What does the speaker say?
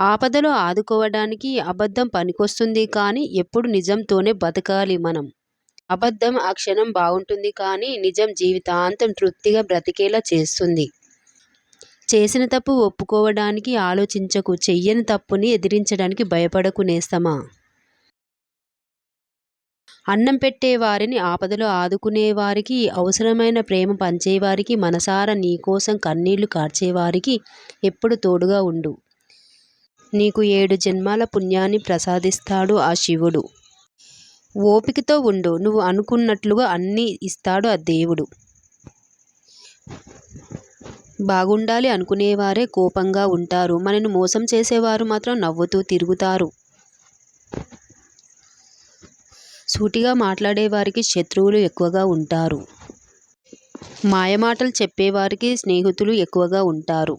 ఆపదలో ఆదుకోవడానికి అబద్ధం పనికొస్తుంది కానీ ఎప్పుడు నిజంతోనే బతకాలి మనం. అబద్ధం ఆ క్షణం బాగుంటుంది కానీ నిజం జీవితాంతం తృప్తిగా బ్రతికేలా చేస్తుంది. చేసిన తప్పు ఒప్పుకోవడానికి ఆలోచించకు చెయ్యని తప్పుని ఎదిరించడానికి భయపడకు నేస్తమా. అన్నం పెట్టేవారిని, ఆపదలో ఆదుకునేవారికి, అవసరమైన ప్రేమ పంచేవారికి, మనసారా నీకోసం కన్నీళ్ళు కార్చేవారికి ఎప్పుడు తోడుగా ఉండు. నీకు ఏడు జన్మల పుణ్యాన్ని ప్రసాదిస్తాడు ఆ శివుడు. ఓపికతో ఉండు. నువ్వు అనుకున్నట్లుగా అన్నీ ఇస్తాడు ఆ దేవుడు. బాగుండాలి అనుకునేవారే కోపంగా ఉంటారు. మనను మోసం చేసేవారు మాత్రం నవ్వుతూ తిరుగుతారు. సూటిగా మాట్లాడేవారికి శత్రువులు ఎక్కువగా ఉంటారు. మాయమాటలు చెప్పేవారికి స్నేహితులు ఎక్కువగా ఉంటారు.